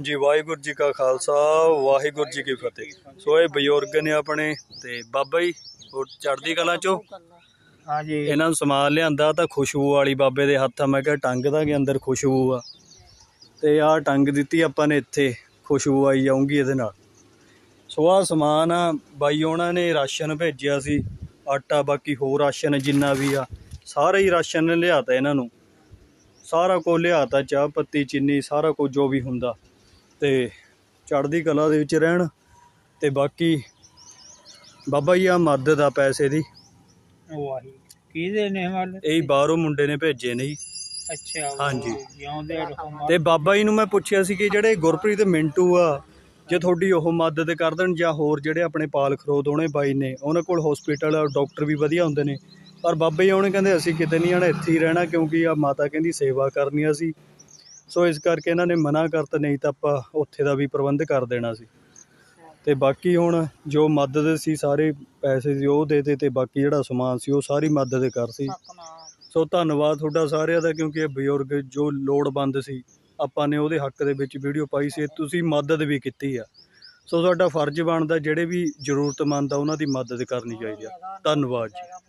ਜੀ ਵਾਹਿਗੁਰੂ ਜੀ ਕਾ ਖਾਲਸਾ ਵਾਹਿਗੁਰੂ ਜੀ ਕੀ ਫਤਿਹ। ਸੋ ਇਹ ਬਜ਼ੁਰਗ ਨੇ ਆਪਣੇ ਤੇ ਬਾਬਾ ਜੀ ਉਹ ਚੜ੍ਹਦੀ ਕਲਾ ਚੋਂ? ਹਾਂਜੀ। ਇਹਨਾਂ ਨੂੰ ਸਮਾਨ ਲਿਆਂਦਾ ਤਾਂ ਖੁਸ਼ਬੂ ਵਾਲੀ ਬਾਬੇ ਦੇ ਹੱਥ ਆ ਮੈਂ ਕਿਹਾ ਟੰਗ ਦਾ ਕਿ ਅੰਦਰ ਖੁਸ਼ਬੂ ਆ। ਤੇ ਆਹ ਟੰਗ ਦਿੱਤੀ ਆਪਾਂ ਨੇ ਇੱਥੇ ਖੁਸ਼ਬੂ ਆਈ ਜਾਊਗੀ ਇਹਦੇ ਨਾਲ। ਸੋ ਆਹ ਸਮਾਨ ਆ ਬਾਈ ਉਹਨਾਂ ਨੇ ਰਾਸ਼ਨ ਭੇਜਿਆ ਸੀ ਆਟਾ ਬਾਕੀ ਹੋਰ ਰਾਸ਼ਨ ਜਿੰਨਾ ਵੀ ਆ ਸਾਰਾ ਹੀ ਰਾਸ਼ਨ ਲਿਆਤਾ ਇਹਨਾਂ ਨੂੰ। ਸਾਰਾ ਕੁਝ ਲਿਆਤਾ ਚਾਹ ਪੱਤੀ ਚੀਨੀ ਸਾਰਾ ਕੁਝ ਜੋ ਵੀ ਹੁੰਦਾ। ਤੇ ਚੜ੍ਹਦੀ ਕਲਾ ਦੇ ਵਿੱਚ ਰਹਿਣ ਤੇ ਬਾਕੀ ਬਾਬਾ ਜੀ ਆ ਮਦਦ ਆ ਪੈਸੇ ਦੀ। ਵਾਹੀ ਕਿਹਦੇ ਨੇ ਵਾਲੇ ਇਹ ਬਾਹਰੋਂ ਮੁੰਡੇ ਨੇ ਭੇਜੇ ਨੇ ਜੀ। ਅੱਛਾ ਹਾਂਜੀ। ਜਿਉਂਦੇ ਤੇ ਬਾਬਾ ਜੀ ਨੂੰ ਮੈਂ ਪੁੱਛਿਆ ਸੀ ਕਿ ਜਿਹੜੇ ਗੁਰਪ੍ਰੀਤ ਮਿੰਟੂ ਆ ਜੇ ਤੁਹਾਡੀ ਉਹ ਮਦਦ ਕਰ ਦੇਣ ਜਾਂ ਹੋਰ ਜਿਹੜੇ ਆਪਣੇ ਪਾਲ ਖਰੋਦ ਉਹਨੇ ਬਾਈ ਨੇ ਉਹਨਾਂ ਕੋਲ ਹਸਪੀਟਲ ਡਾਕਟਰ ਵੀ ਵਧੀਆ ਹੁੰਦੇ ਨੇ। ਪਰ ਬਾਬਾ ਜੀ ਉਹਨੇ ਕਹਿੰਦੇ ਅਸੀਂ ਕਿਤੇ ਨਹੀਂ ਆਣਾ ਇੱਥੇ ਹੀ ਰਹਿਣਾ ਕਿਉਂਕਿ ਆ ਮਾਤਾ ਕਹਿੰਦੀ ਸੇਵਾ ਕਰਨੀ ਆ ਸੀ ਸੋ ਇਸ ਕਰਕੇ ਇਹਨਾਂ ਨੇ ਮਨਾ ਕਰਤਾ ਨਹੀਂ ਤਾਂ ਆਪਾਂ ਉੱਥੇ ਦਾ ਵੀ ਪ੍ਰਬੰਧ ਕਰ ਦੇਣਾ ਸੀ। ਤੇ ਬਾਕੀ ਹੁਣ ਜੋ ਮਦਦ ਸੀ ਸਾਰੇ ਪੈਸੇ ਸੀ ਉਹ ਦੇ ਦੇ ਤੇ ਬਾਕੀ ਜਿਹੜਾ ਸਮਾਨ ਸੀ ਉਹ ਸਾਰੀ ਮਦਦ ਕਰ ਸੀ। ਸੋ ਧੰਨਵਾਦ ਤੁਹਾਡਾ ਸਾਰਿਆਂ ਦਾ ਕਿਉਂਕਿ ਇਹ ਬਜ਼ੁਰਗ ਜੋ ਲੋੜਵੰਦ ਸੀ ਆਪਾਂ ਨੇ ਉਹਦੇ ਹੱਕ ਦੇ ਵਿੱਚ ਵੀਡੀਓ ਪਾਈ ਸੀ ਤੁਸੀਂ ਮਦਦ ਵੀ ਕੀਤੀ ਆ। ਸੋ ਤੁਹਾਡਾ ਫਰਜ਼ ਬਣਦਾ ਜਿਹੜੇ ਵੀ ਜ਼ਰੂਰਤਮੰਦ ਆ ਉਹਨਾਂ ਦੀ ਮਦਦ ਕਰਨੀ ਚਾਹੀਦੀ ਆ। ਧੰਨਵਾਦ ਜੀ।